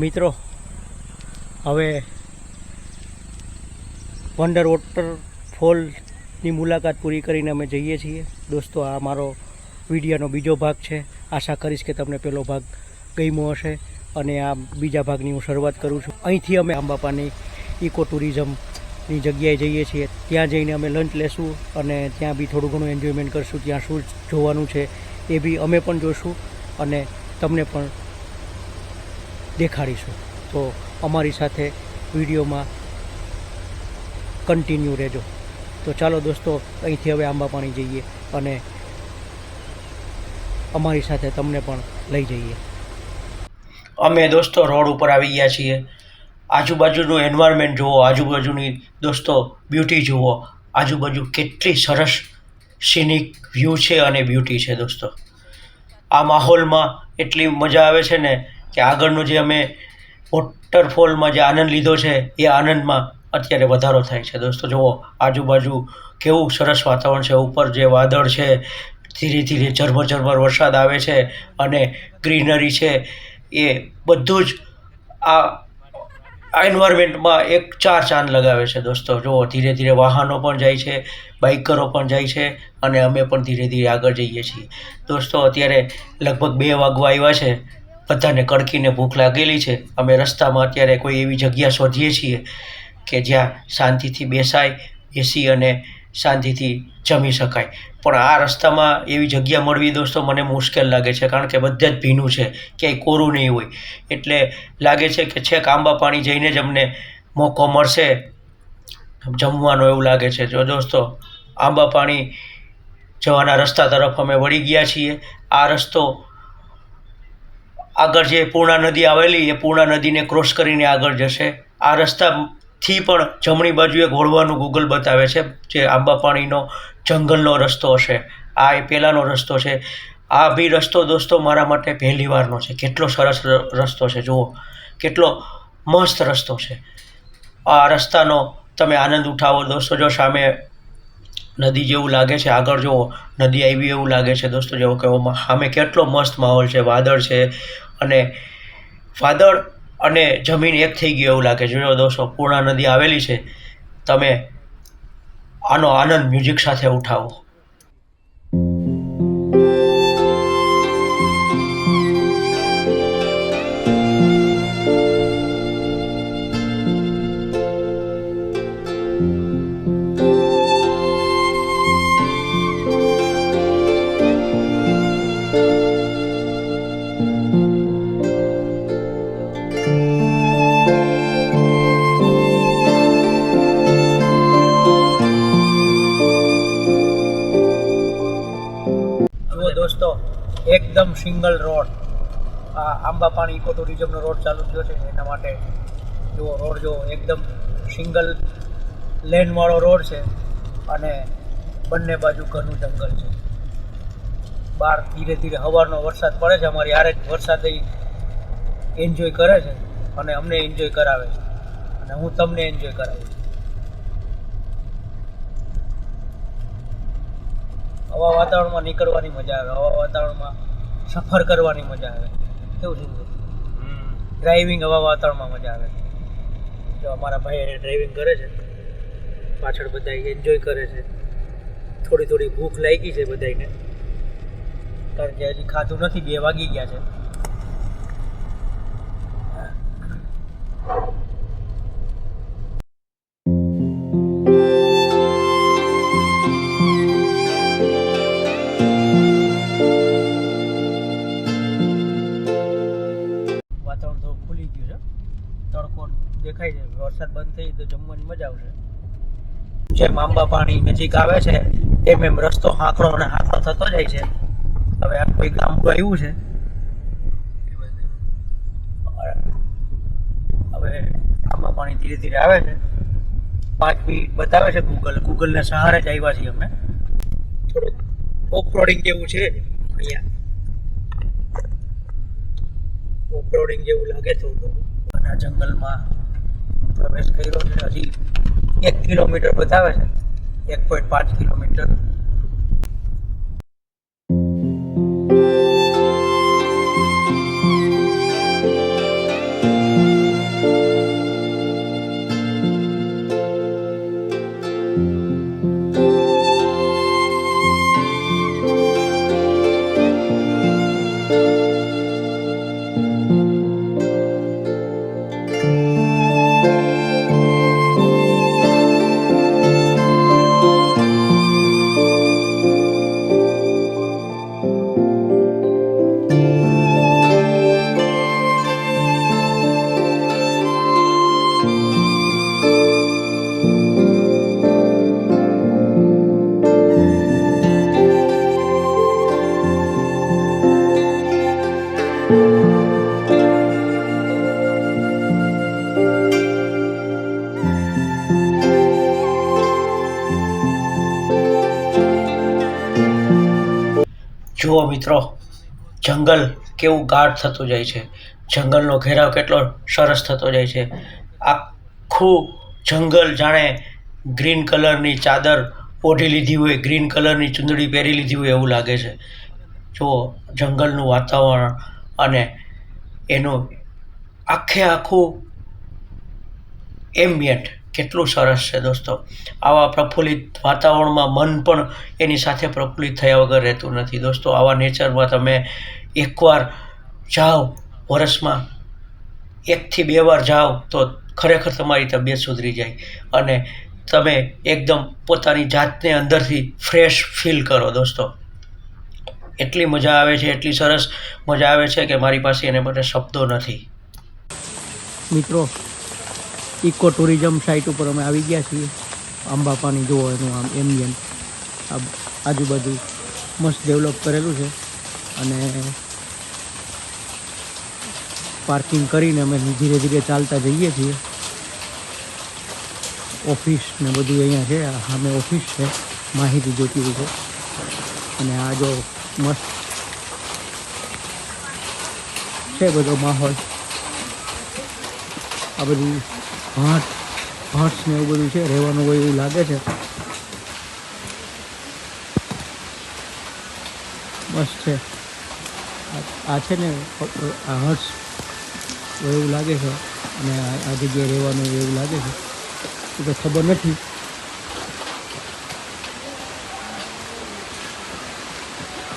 મિત્રો, હવે વંડર વોટરફોલની મુલાકાત પૂરી કરીને અમે જઈએ છીએ. દોસ્તો, આ મારો વિડીયોનો બીજો ભાગ છે. આશા કરીશ કે તમને પેલો ભાગ ગમ્યો હશે અને આ બીજા ભાગની હું શરૂઆત કરું છું. અહીંથી અમે આંબાપાની ઇકો ટુરિઝમની જગ્યાએ જઈએ છીએ. ત્યાં જઈને અમે લંચ લેશું અને ત્યાં બી થોડું ઘણું એન્જોયમેન્ટ કરશું. ત્યાં શું જોવાનું છે એ બી અમે પણ જોશું અને તમને પણ દેખાડીશું. તો અમારી સાથે વિડીયોમાં કન્ટિન્યુ રહેજો. તો ચાલો દોસ્તો, અહીંથી હવે આંબા પાણી જઈએ અને અમારી સાથે તમને પણ લઈ જઈએ. અમે દોસ્તો રોડ ઉપર આવી ગયા છીએ. આજુબાજુનું એન્વાયરમેન્ટ જુઓ, આજુબાજુની દોસ્તો બ્યુટી જુઓ. આજુબાજુ કેટલી સરસ સિનિક વ્યૂ છે અને બ્યુટી છે દોસ્તો. આ માહોલમાં એટલી મજા આવે છે ને કે આગળનું જે અમે વોટરફોલમાં જે આનંદ લીધો છે, એ આનંદમાં અત્યારે વધારો થાય છે. દોસ્તો, જુઓ, આજુબાજુ કેવું સરસ વાતાવરણ છે. ઉપર જે વાદળ છે, ધીરે ધીરે ઝરમર ઝરમર વરસાદ આવે છે અને ગ્રીનરી છે. એ બધું જ આ આ એન્વાયરમેન્ટમાં એક ચાર ચાંદ લગાવે છે. દોસ્તો, જુઓ, ધીરે ધીરે વાહનો પણ જાય છે, બાઇકરો પણ જાય છે અને અમે પણ ધીરે ધીરે આગળ જઈએ છીએ. દોસ્તો, અત્યારે લગભગ બે વાગવા આવ્યા છે. બધાને કડકીને ભૂખ લાગેલી છે. અમે રસ્તામાં અત્યારે કોઈ એવી જગ્યા શોધીએ છીએ કે જ્યાં શાંતિથી બેસાય, બેસી અને શાંતિથી જમી શકાય. પણ આ રસ્તામાં એવી જગ્યા મળવી દોસ્તો મને મુશ્કેલ લાગે છે, કારણ કે બધે જ ભીનું છે. ક્યાંય કોરું નહીં હોય. એટલે લાગે છે કે છેક આંબા પાણી જઈને જ અમને મોકો મળશે. જમવાનો એવું લાગે છે. જો દોસ્તો, આંબા પાણી જવાના રસ્તા તરફ અમે વળી ગયા છીએ. આ રસ્તો આગળ જે પૂર્ણા નદી આવેલી, એ પૂર્ણા નદીને ક્રોસ કરીને આગળ જશે. આ રસ્તાથી પણ જમણી બાજુએ ઘોડવાનું ગૂગલ બતાવે છે, જે આંબાપાણીનો જંગલનો રસ્તો હશે. આ એ પહેલાંનો રસ્તો છે. આ બી રસ્તો દોસ્તો મારા માટે પહેલી વારનો છે. કેટલો સરસ રસ્તો છે. જુઓ, કેટલો મસ્ત રસ્તો છે. આ રસ્તાનો તમે આનંદ ઉઠાવો દોસ્તો, જો સામે નદી જેવું લાગે છે. આગળ જુઓ, નદી આવી એવું લાગે છે દોસ્તો, જેવો કે સામે કેટલો મસ્ત માહોલ છે. વાદળ છે અને વાદળ અને જમીન એક થઈ ગયું એવું લાગે છે. જો દોસ્તો, પૂર્ણા નદી આવેલી છે, તમે આનો આનંદ મ્યુઝિક સાથે ઉઠાવો. Single road. આ આંબાપાણી ઇકો ટુરિઝમનો રોડ ચાલુ થયો છે. એના માટે જુઓ, રોડ જો એકદમ સિંગલ લેનવાળો રોડ છે અને બંને બાજુ ઘરનું જંગલ છે. બહાર ધીરે ધીરે હવારનો વરસાદ પડે છે. અમારી હારે વરસાદ એન્જોય કરે છે અને અમને એન્જોય કરાવે છે. અને હું તમને એન્જોય કરાવું છું. આવા વાતાવરણમાં નીકળવાની મજા આવે. આવા વાતાવરણમાં સફર કરવાની મજા આવે. કેવું છે ડ્રાઇવિંગ આવા વાતાવરણમાં મજા આવે. જો અમારા ભાઈ એને ડ્રાઇવિંગ કરે છે પાછળ બધા એન્જોય કરે છે. થોડી થોડી ભૂખ લાગી છે બધાને કારણ કે હજી ખાધું નથી બે વાગી ગયા છે. ખુલી ગયું છે. તડકો દેખાય છે. વરસાદ બંધ થઈ તો જમવાની મજા આવશે. જેમ આંબા પાણી નજીક આવે છે, એમ એમ રસ્તો હાંકડો અને હાંકડો થતો જાય છે. હવે આ કોઈ ગામડું આવ્યું છે. હવે આંબા પાણી ધીરે ધીરે આવે છે. પાંચ મિનિટ બતાવે છે ગૂગલ ગૂગલના સહારે જ આવ્યા છીએ અમે. થોડુંક ઓફરોડિંગ જેવું છે અહીંયા. ઓફરોડિંગ જેવું લાગે છે અને જંગલમાં પ્રવેશ કર્યો છે. હજી એક કિલોમીટર બતાવે છે. એક પોઈન્ટ પાંચ કિલોમીટર. મિત્રો, જંગલ કેવું ગાઢ થતું જાય છે. જંગલનો ઘેરાવ કેટલો સરસ થતો જાય છે. આખું જંગલ જાણે ગ્રીન કલરની ચાદર ઓઢી લીધી હોય, ગ્રીન કલરની ચૂંદડી પહેરી લીધી હોય એવું લાગે છે. જો જંગલનું વાતાવરણ અને એનું આખે આખું એમ્બિયન્ટ કેટલું સરસ છે દોસ્તો. આવા પ્રફુલ્લિત વાતાવરણમાં મન પણ એની સાથે પ્રફુલ્લિત થયા વગર રહેતું નથી. દોસ્તો, આવા નેચરમાં તમે એકવાર જાઓ, વર્ષમાં એકથી બે વાર જાઓ, તો ખરેખર તમારી તબિયત સુધરી જાય અને તમે એકદમ પોતાની જાતને અંદરથી ફ્રેશ ફીલ કરો દોસ્તો. એટલી મજા આવે છે, એટલી સરસ મજા આવે છે કે મારી પાસે એને માટે શબ્દો નથી. મિત્રો ઇકો ટુરિઝમ સાઇટ ઉપર અમે આવી ગયા છીએ. આંબાપાની જુઓ એનું આમ એમ્બિયન આજુબાજુ મસ્ત ડેવલપ કરેલું છે. અને પાર્કિંગ કરીને અમે ધીરે ધીરે ચાલતા જઈએ છીએ. ઓફિસ ને બધું અહીંયા છે. સામે ઓફિસ છે. માહિતી જોતી હોય છે. અને આ જો મસ્ત છે બધો માહોલ. આ બધું હાટ ભાટ્સ ને એવું બધું છે, રહેવાનું હોય એવું લાગે છે. મસ્ત છે. આ- છે ને, આ હર્ષ એવું લાગે છે, અને આ જગ્યાએ રહેવાનું એવું લાગે છે. તો ખબર નથી.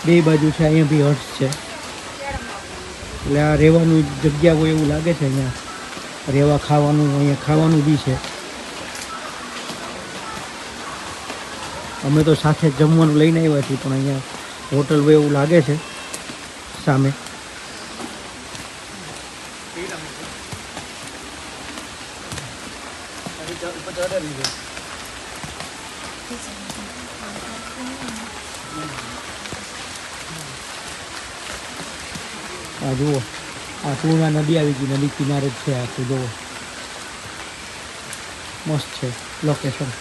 બે બાજુ છે, અહીંયા બી હર્ષ છે. એટલે આ રહેવાનું જગ્યા હોય એવું લાગે છે અહીંયા. રહેવા ખાવાનું, અહીંયા ખાવાનું બી છે. અમે તો સાથે જમવાનું લઈને આવ્યા છીએ, પણ અહીંયા હોટલ એવું લાગે છે સામે આ જુઓ આ નદી આવી ગઈ, નદી કિનારે જ છે આખું, જુઓ. મસ્ત છે લોકેશન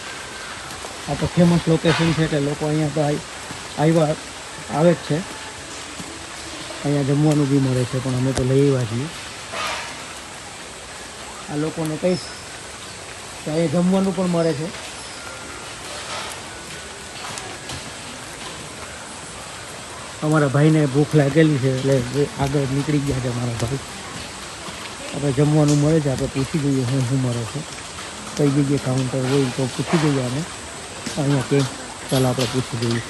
આ તો ફેમસ લોકેશન છે એટલે લોકો અહીંયા તો આવ્યા આવે જ છે. અહીંયા જમવાનું બી મળે છે, પણ અમે તો લઈ આવ્યા છીએ. આ લોકોને કહીશ કે અહીંયા જમવાનું પણ મળે છે. અમારા ભાઈને ભૂખ લાગેલી છે, એટલે આગળ નીકળી ગયા છે, મારા ભાઈ. આપણે જમવાનું મળે છે આપણે પૂછી જઈએ હું શું મળે છે. કઈ જગ્યાએ કાઉન્ટર હોય તો પૂછી જઈએ અમે. અહીંયા કે ચાલ આપણે પૂછી જઈએ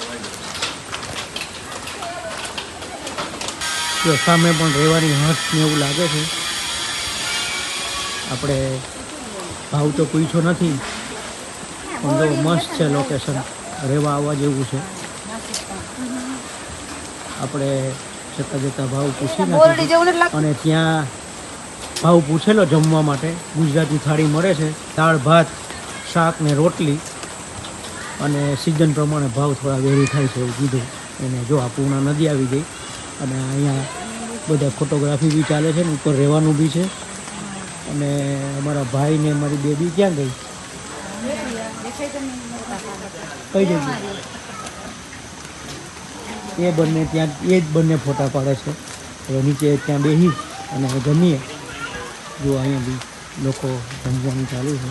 સામે પણ રહેવાની હર્ષને એવું લાગે છે. આપણે ભાવ તો પૂછ્યો નથી. પણ જો મસ્ત છે લોકેશન રહેવા આવવા જેવું છે. આપણે જતા જતા ભાવ પૂછી નથી અને ત્યાં ભાવ પૂછેલો જમવા માટે. ગુજરાતી થાળી મળે છે. દાળ, ભાત, શાક ને રોટલી. અને સિઝન પ્રમાણે ભાવ થોડા વેરી થાય છે એવું કીધું. એને જો આ પૂર્ણા નદી આવી ગઈ. અને અહીંયા બધા ફોટોગ્રાફી બી ચાલે છે ને, ઉપર રહેવાનું બી છે. અને અમારા ભાઈ ને મારી બેબી ક્યાં ગઈ? કઈ જગ્યાએ? એ બંને ત્યાં, એ જ બંને ફોટા પાડે છે. હવે નીચે ત્યાં બેસી અને જમીએ. જો અહીંયા બી લોકો જમવાનું ચાલુ છે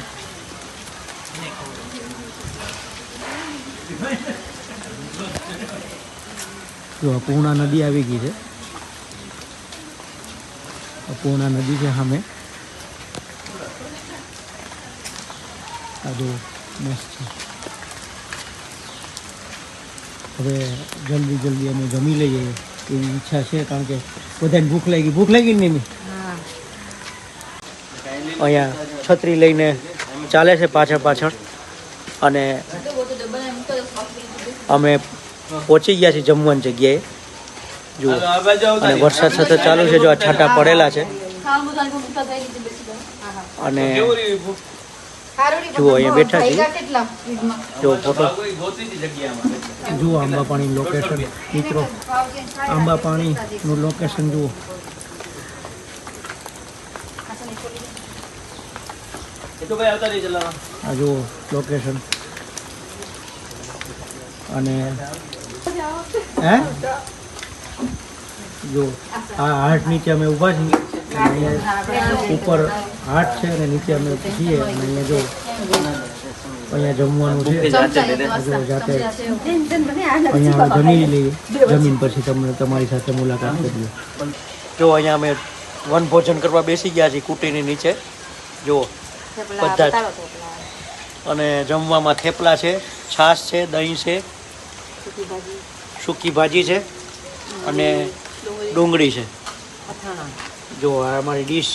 જો પૂર્ણા નદી આવી ગઈ છે અપૂર્ણા પૂર્ણા નદી છે સામે આ જો મસ્ત હવે જલ્દી જલ્દી અમે જમી લઈએ એવી ઈચ્છા છે કારણ કે બધાને ભૂખ લાગી ભૂખ લાગી ને અહીંયા છત્રી લઈને ચાલે છે પાછળ પાછળ. અને અમે પહોંચી ગયા છીએ જમવાની જગ્યાએ. જુઓ અને વરસાદ સતત ચાલુ છે જો આ છાંટા પડેલા છે. અને જુઓ અહીંયા બેઠા છીએ. જો ફોટો. જુઓ આંબા પાણી લોકેશન મિત્રો આંબા પાણીનું લોકેશન જુઓ. આ જુઓ લોકેશન અને હે? જો આ હાર્ટ નીચે અમે ઊભા છીએ. ઉપર હાર્ટ છે અને નીચે અમે છીએ. અને અહીંયા જો અહીંયા જમવાનું છે. જો જાતે અહીંયા જમી લઈએ. જમીન પછી તમને તમારી સાથે મુલાકાત કરીએ. જો અહીંયા અમે વન ભોજન કરવા બેસી ગયા છીએ કુટીની નીચે. જો બધા જ. અને જમવામાં થેપલા છે છાશ છે દહીં છે સૂકી ભાજી. છે અને ડુંગળી. છે. જો આ અમારી ડીશ.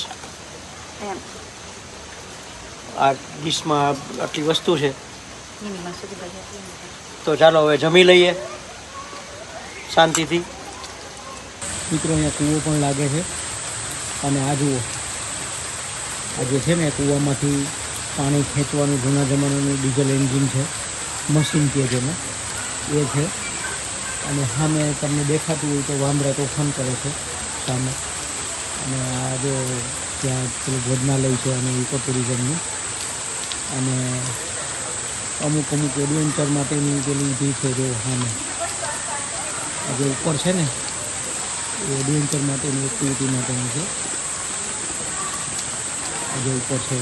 આ ડીશમાં આટલી વસ્તુ છે. તો ચાલો હવે જમી લઈએ શાંતિથી. મિત્રો અહીંયા કૂવો પણ લાગે છે. અને આ જુઓ. આ જે છે ને કૂવામાંથી પાણી ખેંચવાનું જૂના જમાનાનું ડીઝલ એન્જિન છે, મશીન કે જેને એ છે. અને સામે તમને દેખાતું હોય તો વાંદરા તોફાન કરે છે સામે. અને આ જો ત્યાં પેલું ભોજનાલય છે અને ઇકો ટુરિઝમનું અને અમુક અમુક એડવેન્ચર માટેની પેલી ઊભી છે જો સામે. જે ઉપર છે ને, એ એડવેન્ચર માટેની એક્ટિવિટી માટેની છે. જે ઉપર છે,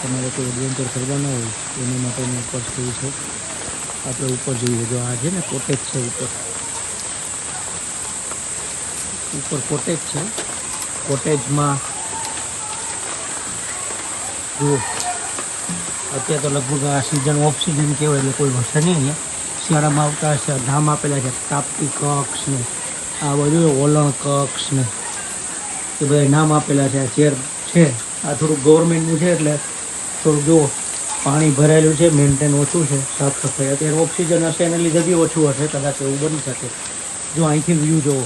તમારે કોઈ એડવેન્ચર કરવાના હોય, એની માટેનું ઉપર છે છે? આપણે ઉપર જોઈએ. જો આ છે ને કોટેજ છે ઉપર. ઉપર કોટેજ છે. કોટેજમાં જુઓ. અત્યારે તો લગભગ આ સિઝન ઓફ સિઝન કહેવાય એટલે કોઈ વર્ષે નહીં શિયાળામાં આવતા ધામ આપેલા છે, તાપતી કક્ષ ને, આ બધું ઓલણ કક્ષ ને. એ બધા નામ આપેલા છે, આ ચેર છે. આ થોડુંક ગવર્મેન્ટનું છે એટલે થોડુંક જુઓ, પાણી ભરાયેલું છે મેન્ટેન ઓછું છે, સાફ સફાઈ. અત્યારે ઓક્સિજન હશે, એને લીધે બી ઓછું હશે, કદાચ એવું બની શકે. જો અહીંથી વ્યૂ જુઓ.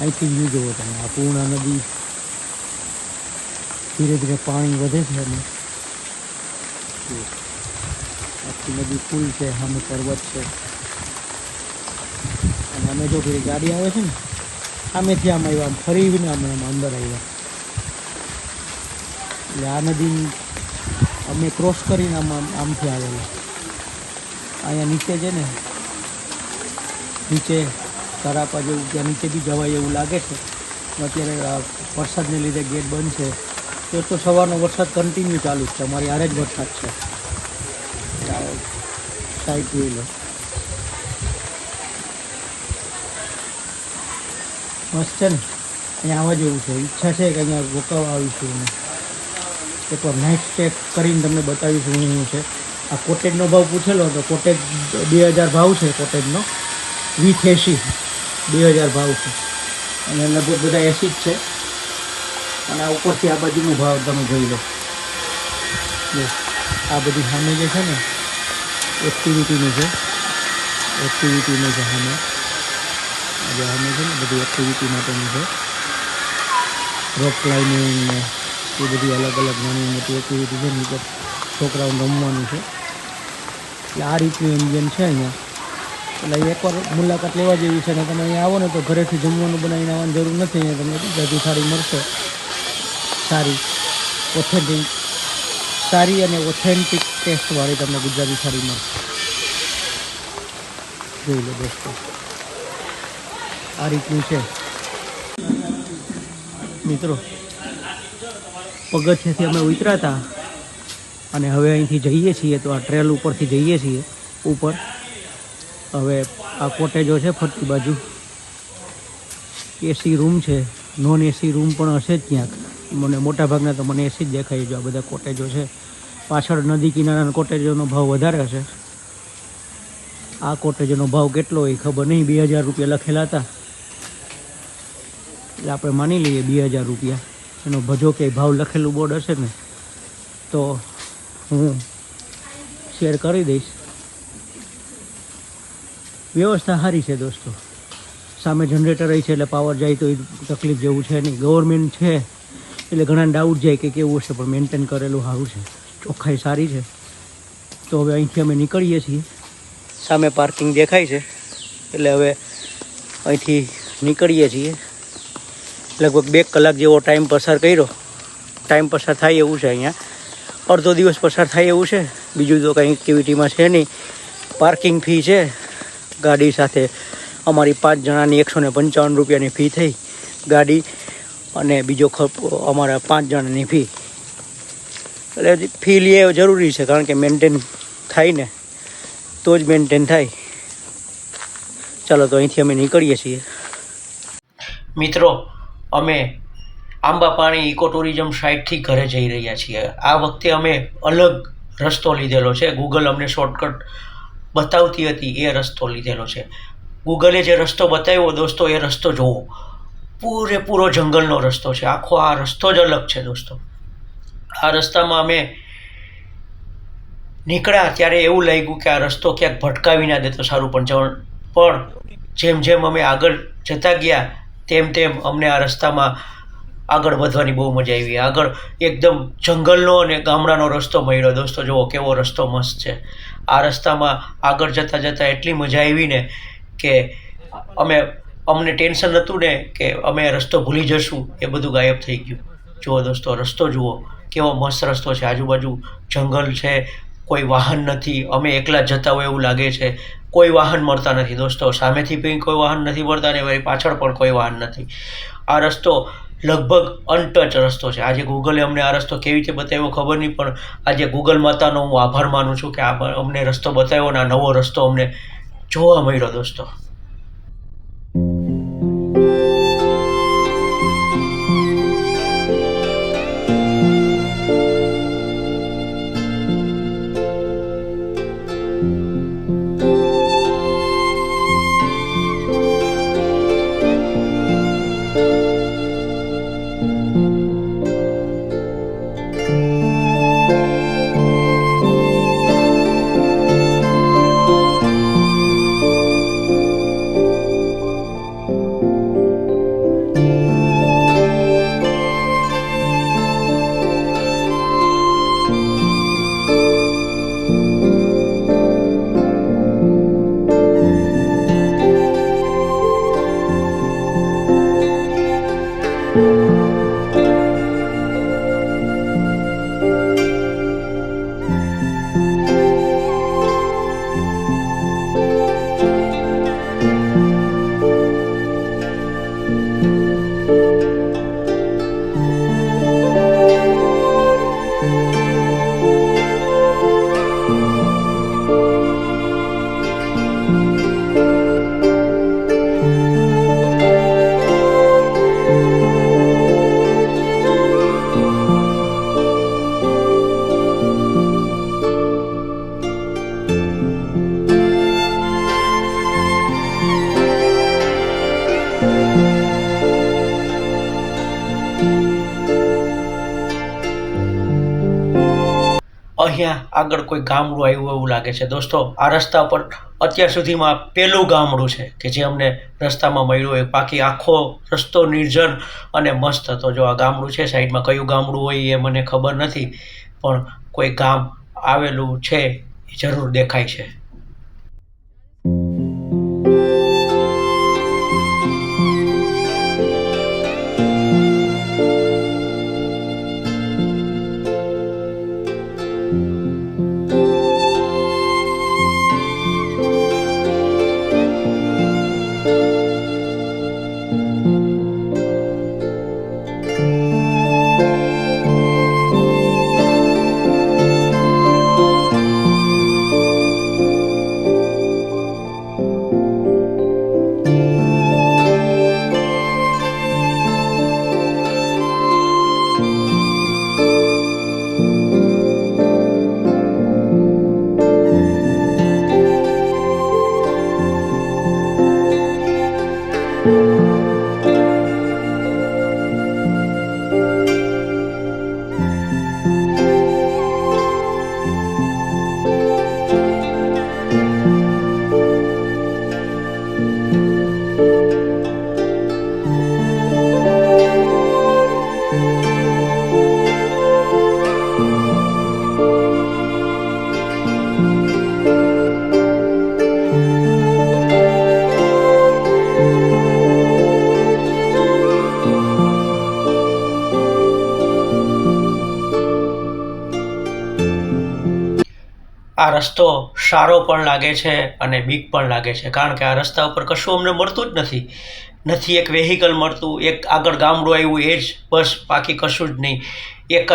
અહીંથી વ્યૂ જુઓ તમે. આ પૂર્ણા નદી ધીરે ધીરે પાણી વધે છે અને આખી નદી ફૂલ છે, સામે પર્વત છે. અને અમે જો ગાડી આવે છે ને સામેથી આમ આવ્યા, આમ ફરીને અમે આમ અંદર આવ્યા. એટલે આ નદી અમે ક્રોસ કરીને આમ આમ આમથી આવેલા. અહીંયા નીચે છે ને, નીચે તરાપા જેવું, ત્યાં નીચે બી જવાય એવું લાગે છે. અત્યારે વરસાદને લીધે ગેટ બંધ છે. તો તો સવારનો વરસાદ કન્ટિન્યુ ચાલુ જ છે. અમારી હારે જ વરસાદ છે. સાઈડ જોઈ લો. મસ્ત છે ને. અહીંયા આવવા જેવું છે. ઈચ્છા છે કે અહીંયા રોકાવા આવીશું અમે. એકવાર નાઇટ સ્ટે કરીને તમને બતાવીશું હું શું છે. આ કોટેજનો ભાવ પૂછેલો તો કોટેજ બે હજાર ભાવ છે કોટેજનો વીથ એસી બે હજાર ભાવ છે. અને લગભગ બધા એસી જ છે. અને આ ઉપરથી આ બાજુનો ભાવ તમે જોઈ લો. આ બધી સામે જે છે ને એક્ટિવિટીનું છે. એક્ટિવિટીનું છે સામે. આ જે સામે છે ને બધી એક્ટિવિટી માટેનું છે રોક ક્લાઇમ્બિંગ ને એ બધી અલગ અલગ નાની મોટી એક્ટિવિટી છે ને છોકરાઓને રમવાનું છે એટલે આ રીતનું એન્જિન છે અહીંયા એટલે એકવાર મુલાકાત લેવા જેવી છે અને તમે અહીંયા આવો ને તો ઘરેથી જમવાનું બનાવીને આવવાની જરૂર નથી અહીંયા તમને ગુજરાતી થાળી મળશે સારી ઓથેન્ટિક સારી અને ઓથેન્ટિક ટેસ્ટવાળી તમને ગુજરાતી થાળી મળશે જોઈ લો દોસ્તો આ રીતનું છે. મિત્રો, પગથિયાથી અમે ઉતર્યા હતા અને હવે અહીંથી જઈએ છીએ, તો આ ટ્રેલ ઉપરથી જઈએ છીએ, ઉપર. હવે આ કોટેજો છે ફરતી બાજુ. એસી રૂમ છે, નોન એસી રૂમ પણ હશે જ ક્યાંક. મને મોટા ભાગના તો મને એસી જ દેખાય જો આ બધા કોટેજો છે. પાછળ નદી કિનારાના કોટેજોનો ભાવ વધારે હશે. આ કોટેજનો ભાવ કેટલો હોય ખબર નહીં, બે હજાર રૂપિયા લખેલા હતા. એટલે આપણે માની લઈએ બે હજાર રૂપિયા. એનો ભજો કે ભાવ લખેલું બોર્ડ હશે ને, તો હું શેર કરી દઈશ. વ્યવસ્થા સારી છે દોસ્તો. સામે જનરેટર રહી છે એટલે પાવર જાય તો એ તકલીફ જેવું છે નહીં. ગવર્મેન્ટ છે એટલે ઘણા ડાઉટ જાય કે કેવું હશે, પણ મેન્ટેન કરેલું સારું છે. ચોખ્ખાઈ સારી છે. તો હવે અહીંથી અમે નીકળીએ છીએ. સામે પાર્કિંગ દેખાય છે. એટલે હવે અહીંથી નીકળીએ છીએ. લગભગ બે કલાક જેવો ટાઈમ પસાર કર્યો. ટાઈમ પસાર થાય એવું છે અહીંયા. અડધો દિવસ પસાર થાય એવું છે. બીજું તો કંઈ એક્ટિવિટીમાં છે નહીં. પાર્કિંગ ફી છે. ગાડી સાથે અમારી પાંચ જણાની એકસો ને પંચાવન રૂપિયાની ફી થઈ ગાડી અને બીજો ખર્ચ અમારા પાંચ જણાની ફી એટલે ફી લે જરૂરી છે કારણ કે મેન્ટેન થાય ને તો જ મેન્ટેન થાય. ચાલો તો અહીંથી અમે નીકળીએ છીએ. મિત્રો અમે આંબા પાણી ઇકો ટુરિઝમ સાઇટથી ઘરે જઈ રહ્યા છીએ. આ વખતે અમે અલગ રસ્તો લીધેલો છે. ગૂગલ અમને શોર્ટકટ બતાવતી હતી, એ રસ્તો લીધેલો છે. ગૂગલે જે રસ્તો બતાવ્યો દોસ્તો, એ રસ્તો જોવો. પૂરેપૂરો જંગલનો રસ્તો છે. આખો આ રસ્તો જ અલગ છે દોસ્તો. આ રસ્તામાં અમે નીકળ્યા ત્યારે એવું લાગ્યું કે આ રસ્તો ક્યાંક ભટકાવી ના દે તો સારું. પણ પણ જેમ જેમ અમે આગળ જતા ગયા તેમ તેમ અમને આ રસ્તામાં આગળ વધવાની બહુ મજા આવી. આગળ એકદમ જંગલનો અને ગામડાનો રસ્તો મળ્યો. દોસ્તો, જુઓ કેવો રસ્તો મસ્ત છે. આ રસ્તામાં આગળ જતાં જતાં એટલી મજા આવી ને કે અમે, અમને ટેન્શન હતું ને કે અમે રસ્તો ભૂલી જશું, એ બધું ગાયબ થઈ ગયું. જુઓ દોસ્તો, રસ્તો જુઓ, કેવો મસ્ત રસ્તો છે. આજુબાજુ જંગલ છે, કોઈ વાહન નથી. અમે એકલા જતા હોય એવું લાગે છે. કોઈ વાહન મળતા નથી દોસ્તો. સામેથી પણ કોઈ વાહન નથી મળતા ને મારી પાછળ પણ કોઈ વાહન નથી. આ રસ્તો લગભગ અનટચ રસ્તો છે. આજે ગૂગલે અમને આ રસ્તો કેવી રીતે બતાવ્યો ખબર નહીં, પણ આજે ગૂગલ માતાનો હું આભાર માનું છું કે આ અમને રસ્તો બતાવ્યો ને આ નવો રસ્તો અમને જોવા મળ્યો દોસ્તો. આગળ કોઈ ગામડું આવ્યું એવું લાગે છે. દોસ્તો, આ રસ્તા પર અત્યાર સુધીમાં પહેલું ગામડું છે કે જે અમને રસ્તામાં મળ્યું હોય. બાકી આખો રસ્તો નિર્જન અને મસ્ત હતો. જો આ ગામડું છે, સાઈડમાં કયું ગામડું હોય એ મને ખબર નથી, પણ કોઈ ગામ આવેલું છે જરૂર દેખાય છે. આ રસ્તો સારો પણ લાગે છે અને બીક પણ લાગે છે. કારણ કે આ રસ્તા ઉપર કશું અમને મળતું જ નથી. નથી એક વેહિકલ મળતું, એક આગળ ગામડું આવ્યું, એ જ બસ, બાકી કશું જ નહીં. એક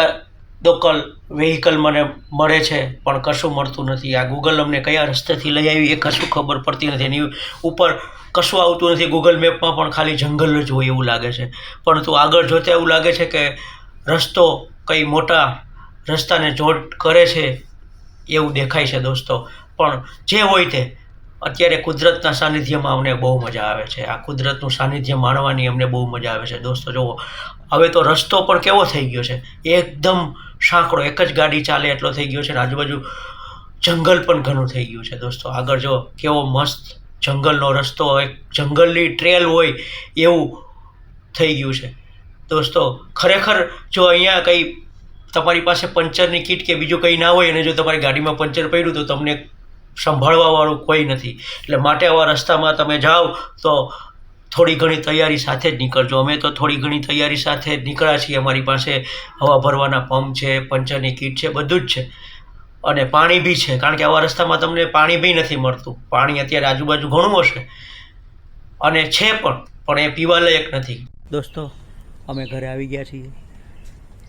લોકલ વેહિકલ મને મળે છે, પણ કશું મળતું નથી. આ ગૂગલ અમને કયા રસ્તેથી લઈ આવી એ કશું ખબર પડતી નથી. એની ઉપર કશું આવતું નથી. ગૂગલ મેપમાં પણ ખાલી જંગલ જ હોય એવું લાગે છે. પરંતુ આગળ જોતાં એવું લાગે છે કે રસ્તો કંઈ મોટા રસ્તાને જોડ કરે છે એવું દેખાય છે દોસ્તો. પણ જે હોય તે, અત્યારે કુદરતના સાનિધ્યમાં અમને બહુ મજા આવે છે. આ કુદરતનું સાનિધ્ય માણવાની અમને બહુ મજા આવે છે. દોસ્તો, જુઓ. હવે તો રસ્તો પણ કેવો થઈ ગયો છે? એકદમ સાંકડો, એક જ ગાડી ચાલે એટલો થઈ ગયો છે ને આજુબાજુ જંગલ પણ ઘણું થઈ ગયું છે. દોસ્તો, આગળ જો કેવો મસ્ત જંગલનો રસ્તો, એક જંગલની ટ્રેલ હોય એવું થઈ ગયું છે. દોસ્તો, ખરેખર જો અહીંયા કંઈ તમારી પાસે પંચરની કીટ કે બીજું કંઈ ના હોય અને જો તમારી ગાડીમાં પંચર પડ્યું તો તમને સંભાળવાવાળું કોઈ નથી. એટલે માટે આવા રસ્તામાં તમે જાઓ તો થોડી ઘણી તૈયારી સાથે જ નીકળજો. અમે તો થોડી ઘણી તૈયારી સાથે જ નીકળ્યા છીએ. અમારી પાસે હવા ભરવાના પંપ છે, પંચરની કીટ છે, બધું જ છે. અને પાણી બી છે. કારણ કે આવા રસ્તામાં તમને પાણી બી નથી મળતું. પાણી અત્યારે આજુબાજુ ઘણું હશે. અને છે પણ પણ એ પીવા લાયક નથી. દોસ્તો, અમે ઘરે આવી ગયા છીએ.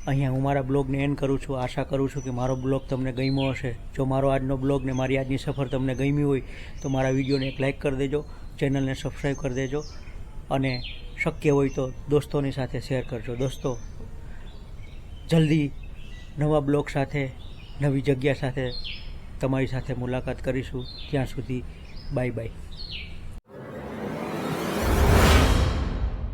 અહીંયા હું મારા બ્લોગને એન્ડ કરું છું, આશા કરું છું કે મારો બ્લોગ તમને ગમ્યો હશે. જો મારો આજનો બ્લોગ ને મારી આજની સફર તમને ગમી હોય, તો મારા વિડીયોને એક લાઇક કરી દેજો, ચેનલને સબસ્ક્રાઈબ કરી દેજો, અને શક્ય હોય તો દોસ્તોની સાથે શેર કરજો. દોસ્તો, જલ્દી નવા બ્લોગ સાથે, નવી જગ્યા સાથે તમારી સાથે મુલાકાત કરીશું. ત્યાં સુધી બાય બાય